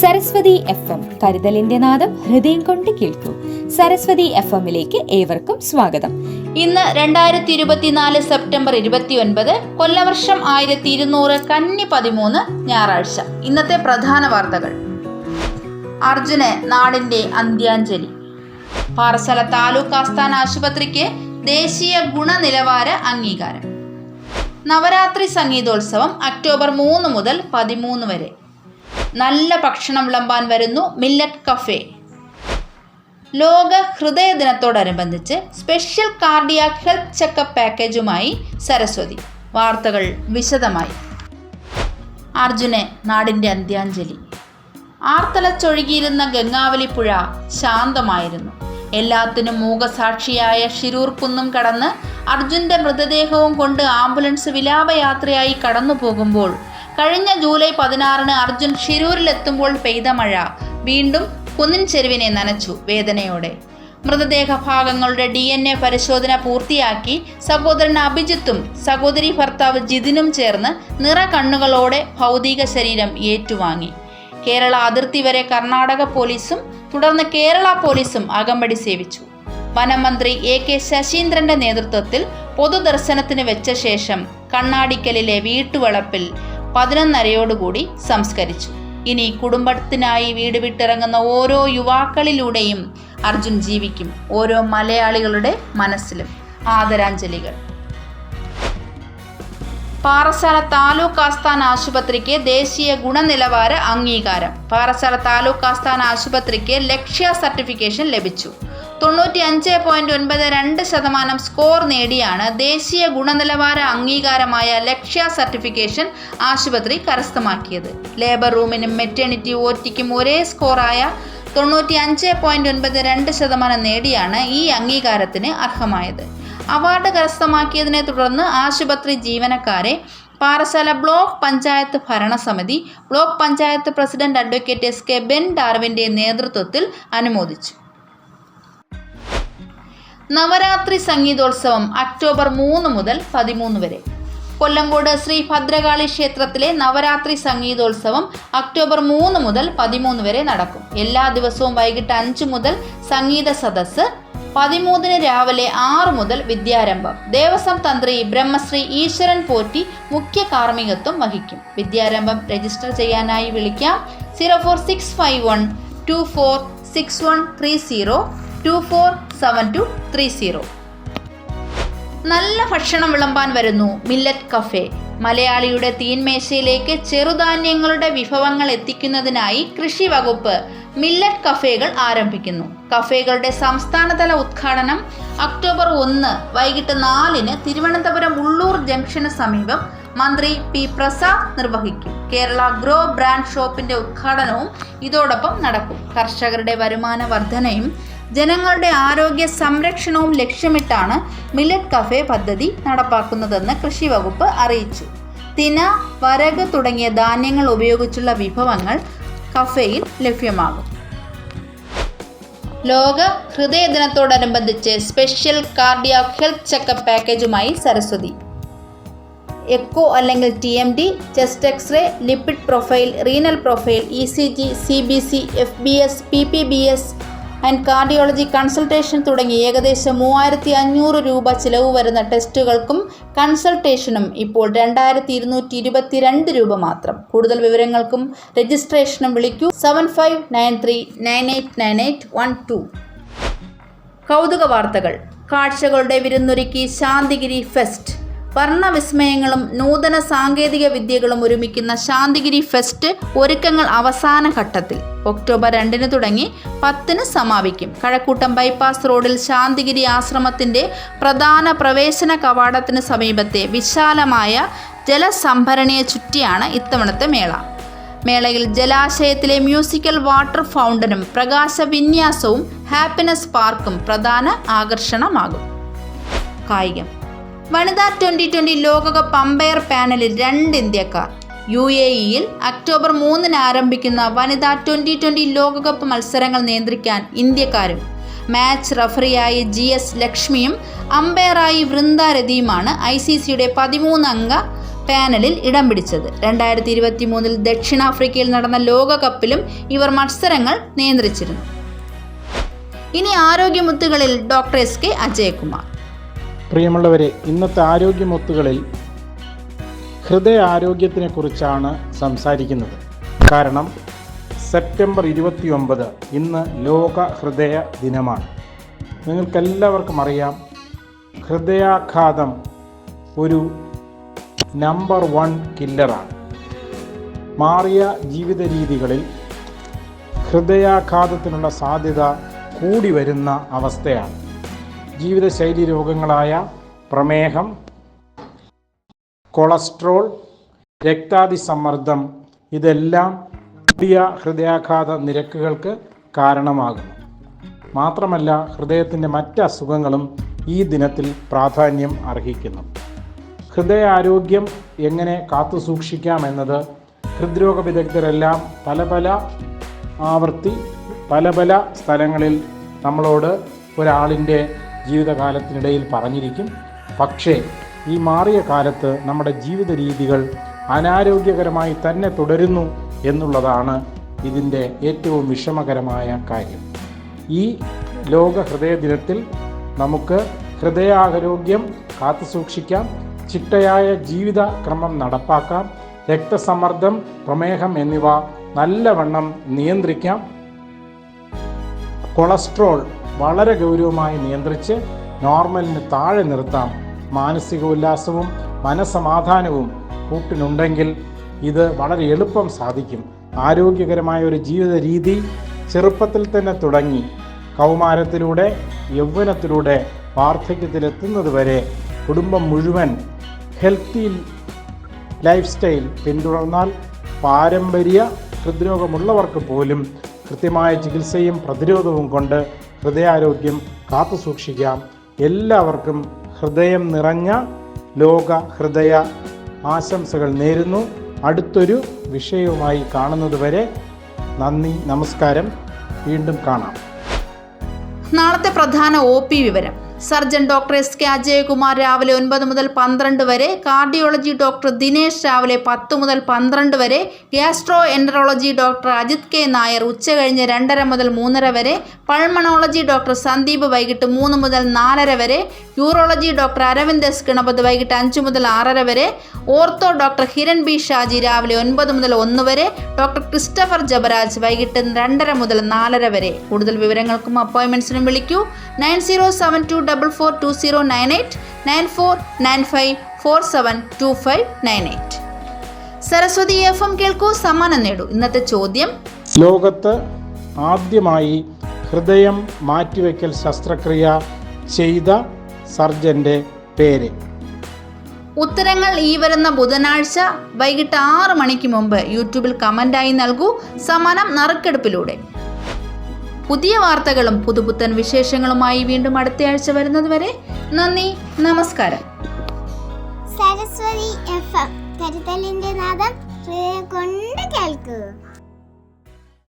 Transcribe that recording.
Saraswati F M കരുതലിന്റെ നാദം ഹൃദയം കൊണ്ട് കേൾക്കൂ. സരസ്വതി എഫ് എമ്മിലേക്ക് ഏവർക്കും സ്വാഗതം. ഇന്ന് രണ്ടായിരത്തി ഇരുപത്തിനാല് സെപ്റ്റംബർ ഇരുപത്തി ഒൻപത് കൊല്ലവർഷം ആയിരത്തി ഇരുന്നൂറ് കന്നി പതിമൂന്ന് ഞായറാഴ്ച. ഇന്നത്തെ പ്രധാന വാർത്തകൾ. അർജുന് നാടിന്റെ അന്ത്യാഞ്ജലി. പാറശാല താലൂക്ക് ആസ്ഥാന ആശുപത്രിക്ക് ദേശീയ ഗുണനിലവാര അംഗീകാരം. നവരാത്രി സംഗീതോത്സവം ഒക്ടോബർ മൂന്ന് മുതൽ പതിമൂന്ന് വരെ. നല്ല ഭക്ഷണം വിളമ്പാൻ വരുന്നു മില്ലറ്റ് കഫേ ലോക ഹൃദയ ദിനത്തോടനുബന്ധിച്ച് സ്പെഷ്യൽ കാർഡിയാക് ഹെൽത്ത് ചെക്കപ്പ് പാക്കേജുമായി സരസ്വതി. വാർത്തകൾ വിശദമായി. അർജുന് നാടിന്റെ അന്ത്യാഞ്ജലി. ആർത്തലച്ചൊഴുകിയിരുന്ന ഗംഗാവലി പുഴ ശാന്തമായിരുന്നു. എല്ലാത്തിനും മൂകസാക്ഷിയായ ഷിരൂർ കുന്നും കടന്ന് അർജുന്റെ മൃതദേഹവും കൊണ്ട് ആംബുലൻസ് വിലാപയാത്രയായി കടന്നു പോകുമ്പോൾ കഴിഞ്ഞ ജൂലൈ പതിനാറിന് അർജുൻ ഷിരൂരിലെത്തുമ്പോൾ പെയ്ത മഴ. വീണ്ടും കുന്നിൻ ചെരുവിനെ നനച്ചു വേദനയോടെ. മൃതദേഹ ഭാഗങ്ങളുടെ ഡി എൻ എ പരിശോധന പൂർത്തിയാക്കി സഹോദരൻ അഭിജിത്തും സഹോദരി ഭർത്താവ് ജിതിനും ചേർന്ന് നിറ കണ്ണുകളോടെ ഭൗതിക ശരീരം ഏറ്റുവാങ്ങി. കേരള അതിർത്തി വരെ കർണാടക പോലീസും തുടർന്ന് കേരള പോലീസും അകമ്പടി സേവിച്ചു. വനമന്ത്രി എ കെ ശശീന്ദ്രന്റെ നേതൃത്വത്തിൽ പൊതുദർശനത്തിന് വെച്ച ശേഷം കണ്ണാടിക്കലിലെ വീട്ടുവളപ്പിൽ പതിനൊന്നരയോടുകൂടി സംസ്കരിച്ചു. ഇനി കുടുംബത്തിനായി വീട് വിട്ടിറങ്ങുന്ന ഓരോ യുവാക്കളിലൂടെയും അർജുൻ ജീവിക്കും ഓരോ മലയാളികളുടെ മനസ്സിലും. ആദരാഞ്ജലികൾ. പാറശാല താലൂക്ക് ആസ്ഥാന ആശുപത്രിക്ക് ദേശീയ ഗുണനിലവാര അംഗീകാരം. പാറശാല താലൂക്ക് ആസ്ഥാന ആശുപത്രിക്ക് ലക്ഷ്യ സർട്ടിഫിക്കേഷൻ ലഭിച്ചു. തൊണ്ണൂറ്റി അഞ്ച് പോയിന്റ് ഒൻപത് രണ്ട് ശതമാനം സ്കോർ നേടിയാണ് ദേശീയ ഗുണനിലവാര അംഗീകാരമായ ലക്ഷ്യ സർട്ടിഫിക്കേഷൻ ആശുപത്രി കരസ്ഥമാക്കിയത്. ലേബർ റൂമിനും മെറ്റേണിറ്റി ഓറ്റിക്കും ഒരേ സ്കോറായ തൊണ്ണൂറ്റി അഞ്ച് പോയിന്റ് ഒൻപത് രണ്ട് ശതമാനം നേടിയാണ് ഈ അംഗീകാരത്തിന് അർഹമായത്. അവാർഡ് കരസ്ഥമാക്കിയതിനെ തുടർന്ന് ആശുപത്രി ജീവനക്കാരെ പാറശാല ബ്ലോക്ക് പഞ്ചായത്ത് ഭരണസമിതി block panchayat president advocate S K Ben ഡാർവിന്റെ നേതൃത്വത്തിൽ അനുമോദിച്ചു. നവരാത്രി സംഗീതോത്സവം ഒക്ടോബർ മൂന്ന് മുതൽ പതിമൂന്ന് വരെ. കൊല്ലങ്കോട് ശ്രീ ഭദ്രകാളി ക്ഷേത്രത്തിലെ നവരാത്രി സംഗീതോത്സവം ഒക്ടോബർ മൂന്ന് മുതൽ പതിമൂന്ന് വരെ നടക്കും. എല്ലാ ദിവസവും വൈകിട്ട് അഞ്ച് മുതൽ സംഗീത സദസ്സ് പതിമൂന്നിന് രാവിലെ ആറ് മുതൽ വിദ്യാരംഭം. ദേവസ്വം തന്ത്രി ബ്രഹ്മശ്രീ ഈശ്വരൻ പോറ്റി മുഖ്യ കാർമ്മികത്വം വഹിക്കും. വിദ്യാരംഭം രജിസ്റ്റർ ചെയ്യാനായി വിളിക്കാം. Zero four six five one two four six one three zero two four seven two three zero. നല്ല ഭക്ഷണം വിളമ്പാൻ വരുന്നു മില്ലറ്റ് കഫേ. മലയാളിയുടെ തീൻമേശയിലേക്ക് ചെറുധാന്യങ്ങളുടെ വിഭവങ്ങൾ എത്തിക്കുന്നതിനായി കൃഷി വകുപ്പ് മില്ലറ്റ് കഫേകൾ ആരംഭിക്കുന്നു. കഫേകളുടെ സംസ്ഥാനതല ഉദ്ഘാടനം ഒക്ടോബർ ഒന്ന് വൈകിട്ട് നാലിന് തിരുവനന്തപുരം ഉള്ളൂർ ജംഗ്ഷന് സമീപം മന്ത്രി പി പ്രസാദ് നിർവഹിക്കും. കേരള ഗ്രോ ബ്രാൻഡ് ഷോപ്പിന്റെ ഉദ്ഘാടനവും ഇതോടൊപ്പം നടക്കും. കർഷകരുടെ വരുമാന വർധനയും ജനങ്ങളുടെ ആരോഗ്യ സംരക്ഷണവും ലക്ഷ്യമിട്ടാണ് മില്ലറ്റ് കഫേ പദ്ധതി നടപ്പാക്കുന്നതെന്ന് കൃഷി വകുപ്പ് അറിയിച്ചു. തിന വരക് തുടങ്ങിയ ധാന്യങ്ങൾ ഉപയോഗിച്ചുള്ള വിഭവങ്ങൾ കഫേയിൽ ലഭ്യമാകും. ലോക ഹൃദയ ദിനത്തോടനുബന്ധിച്ച് സ്പെഷ്യൽ കാർഡിയാക് ഹെൽത്ത് ചെക്കപ്പ് പാക്കേജുമായി സരസ്വതി. എക്കോ അല്ലെങ്കിൽ T M D chest X ray lipid profile renal profile E C G C B C F B S P P B S and cardiology consultation തുടങ്ങി ഏകദേശം മൂവായിരത്തി അഞ്ഞൂറ് രൂപ ചിലവ് വരുന്ന ടെസ്റ്റുകൾക്കും കൺസൾട്ടേഷനും ഇപ്പോൾ രണ്ടായിരത്തി ഇരുന്നൂറ്റി ഇരുപത്തിരണ്ട് രൂപ മാത്രം. കൂടുതൽ വിവരങ്ങൾക്കും രജിസ്ട്രേഷനും വിളിക്കൂ seven five nine three nine eight nine eight one two. കൗതുക വാർത്തകൾ. കാഴ്ചകളുടെ വിരുന്നൊരുക്കി ശാന്തിഗിരി ഫെസ്റ്റ്. വർണവിസ്മയങ്ങളും നൂതന സാങ്കേതിക വിദ്യകളും ഒരുമിക്കുന്ന ശാന്തിഗിരി ഫെസ്റ്റ് ഒരുക്കങ്ങൾ അവസാന ഘട്ടത്തിൽ. ഒക്ടോബർ രണ്ടിന് തുടങ്ങി പത്തിന് സമാപിക്കും. കഴക്കൂട്ടം ബൈപ്പാസ് റോഡിൽ ശാന്തിഗിരി ആശ്രമത്തിന്റെ പ്രധാന പ്രവേശന കവാടത്തിന് സമീപത്തെ വിശാലമായ ജലസംഭരണിയെ ചുറ്റിയാണ് ഇത്തവണത്തെ മേള. മേളയിൽ ജലാശയത്തിലെ മ്യൂസിക്കൽ വാട്ടർ ഫൗണ്ടനും പ്രകാശ വിന്യാസവും ഹാപ്പിനെസ് പാർക്കും പ്രധാന ആകർഷണമാകും. കായികം. വനിതാ ട്വന്റി ട്വന്റി ലോകകപ്പ് അമ്പയർ പാനലിൽ രണ്ട് ഇന്ത്യക്കാർ. യു എ ഇയിൽ ഒക്ടോബർ മൂന്നിന് ആരംഭിക്കുന്ന വനിതാ ട്വന്റി ട്വന്റി ലോകകപ്പ് മത്സരങ്ങൾ നിയന്ത്രിക്കാൻ ഇന്ത്യക്കാരും. മാച്ച് റഫറിയായി ജി എസ് ലക്ഷ്മിയും അമ്പയറായി വൃന്ദാരതിയുമാണ് ഐ സി സിയുടെ പതിമൂന്നംഗ പാനലിൽ ഇടം പിടിച്ചത്. രണ്ടായിരത്തി ഇരുപത്തി മൂന്നിൽ ദക്ഷിണാഫ്രിക്കയിൽ നടന്ന ലോകകപ്പിലും ഇവർ മത്സരങ്ങൾ നിയന്ത്രിച്ചിരുന്നു. ഇനി ആരോഗ്യമുത്തുകളിൽ ഡോക്ടർ എസ് കെ അജയകുമാർ. പ്രിയമുള്ളവരെ ഇന്നത്തെ ആരോഗ്യമൊത്തുകളിൽ ഹൃദയ ആരോഗ്യത്തിനെ കുറിച്ചാണ് സംസാരിക്കുന്നത്. കാരണം സെപ്റ്റംബർ ഇരുപത്തിയൊമ്പത് ഇന്ന് ലോക ഹൃദയ ദിനമാണ്. നിങ്ങൾക്കെല്ലാവർക്കും അറിയാം ഹൃദയാഘാതം ഒരു നമ്പർ വൺ കില്ലറാണ്. മാറിയ ജീവിത രീതികളിൽ ഹൃദയാഘാതത്തിനുള്ള സാധ്യത കൂടി വരുന്ന അവസ്ഥയാണ്. ജീവിതശൈലി രോഗങ്ങളായ പ്രമേഹം കൊളസ്ട്രോൾ രക്താതിസമ്മർദ്ദം ഇതെല്ലാം പുതിയ ഹൃദയാഘാത നിരക്കുകൾക്ക് കാരണമാകുന്നു. മാത്രമല്ല ഹൃദയത്തിന്റെ മറ്റ് അസുഖങ്ങളും ഈ ദിനത്തിൽ പ്രാധാന്യം അർഹിക്കുന്നു. ഹൃദയാരോഗ്യം എങ്ങനെ കാത്തു സൂക്ഷിക്കാമെന്നത് ഹൃദ്രോഗ വിദഗ്ധരെല്ലാം പല പല ആവർത്തി പല പല സ്ഥലങ്ങളിൽ നമ്മളോട് ഒരാളിന്റെ ജീവിതകാലത്തിനിടയിൽ പറഞ്ഞിരിക്കും. പക്ഷേ ഈ മാറിയ കാലത്ത് നമ്മുടെ ജീവിത രീതികൾ അനാരോഗ്യകരമായി തന്നെ തുടരുന്നു എന്നുള്ളതാണ് ഇതിന്റെ ഏറ്റവും വിഷമകരമായ കാര്യം. ഈ ലോക ഹൃദയ ദിനത്തിൽ നമുക്ക് ഹൃദയാരോഗ്യം കാത്തുസൂക്ഷിക്കാം ചിട്ടയായ ജീവിത ക്രമം നടപ്പാക്കാം രക്തസമ്മർദ്ദം പ്രമേഹം എന്നിവ നല്ലവണ്ണം നിയന്ത്രിക്കാം. കൊളസ്ട്രോൾ വളരെ ഗൗരവമായി നിയന്ത്രിച്ച് നോർമലിന് താഴെ നിർത്താം. മാനസിക ഉല്ലാസവും മനസമാധാനവും കൂട്ടിനുണ്ടെങ്കിൽ ഇത് വളരെ എളുപ്പം സാധിക്കും. ആരോഗ്യകരമായ ഒരു ജീവിത രീതി ചെറുപ്പത്തിൽ തന്നെ തുടങ്ങി കൗമാരത്തിലൂടെ യൗവനത്തിലൂടെ വാർദ്ധക്യത്തിലെത്തുന്നത് വരെ കുടുംബം മുഴുവൻ ഹെൽത്തി ലൈഫ് സ്റ്റൈൽ പിന്തുടർന്നാൽ പാരമ്പര്യ ഹൃദ്രോഗമുള്ളവർക്ക് പോലും കൃത്യമായ ചികിത്സയും പ്രതിരോധവും കൊണ്ട് ഹൃദയാരോഗ്യം കാത്തുസൂക്ഷിക്കാം. എല്ലാവർക്കും ഹൃദയം നിറഞ്ഞ ലോക ഹൃദയ ആശംസകൾ നേരുന്നു. അടുത്തൊരു വിഷയവുമായി കാണുന്നതുവരെ നന്ദി നമസ്കാരം. വീണ്ടും കാണാം. നാളത്തെ പ്രധാന ഒ പി വിവരം. Surgeon doctor S K Ajayakumar രാവിലെ ഒൻപത് മുതൽ പന്ത്രണ്ട് വരെ കാർഡിയോളജി ഡോക്ടർ ദിനേശ് രാവിലെ പത്ത് മുതൽ പന്ത്രണ്ട് വരെ gastro enterology doctor Ajith K Nair ഉച്ച കഴിഞ്ഞ് രണ്ടര മുതൽ മൂന്നര വരെ പൾമണോളജി ഡോക്ടർ സന്ദീപ് വൈകിട്ട് മൂന്ന് മുതൽ നാലര വരെ urology doctor Aravind S Ganapath വൈകിട്ട് അഞ്ച് മുതൽ ആറര വരെ ortho doctor Hiran B Shaji രാവിലെ ഒൻപത് മുതൽ ഒന്ന് വരെ ഡോക്ടർ ക്രിസ്റ്റഫർ ജബരാജ് വൈകിട്ട് രണ്ടര മുതൽ നാലര വരെ. കൂടുതൽ വിവരങ്ങൾക്കും അപ്പോയിൻമെന്റ്സിനും വിളിക്കൂ. Nine zero seven two double four two zero nine eight nine four nine five four seven two five nine eight Saraswathi F M കേൾക്കൂ സമ്മാനം നേടൂ. ഇന്നത്തെ ചോദ്യം ലോകത്ത് ആദ്യമായി ഹൃദയം മാറ്റിവെക്കൽ ശസ്ത്രക്രിയ ചെയ്ത സർജന്റെ പേര്. ഉത്തരങ്ങൾ ഈ വരുന്ന ബുധനാഴ്ച വൈകിട്ട് ആറ് മണിക്ക് മുമ്പ് യൂട്യൂബിൽ കമന്റായി നൽകൂ. സമ്മാനം നറുക്കെടുപ്പിലൂടെ. പുതിയ വാർത്തകളും പുതുപുത്തൻ വിശേഷങ്ങളുമായി വീണ്ടും അടുത്തയാഴ്ച വരുന്നതുവരെ നന്ദി നമസ്കാരം. സരസ്വതി എഫ് എം കരുതലിന്റെ നാദം കൊണ്ട് കേൾക്കൂ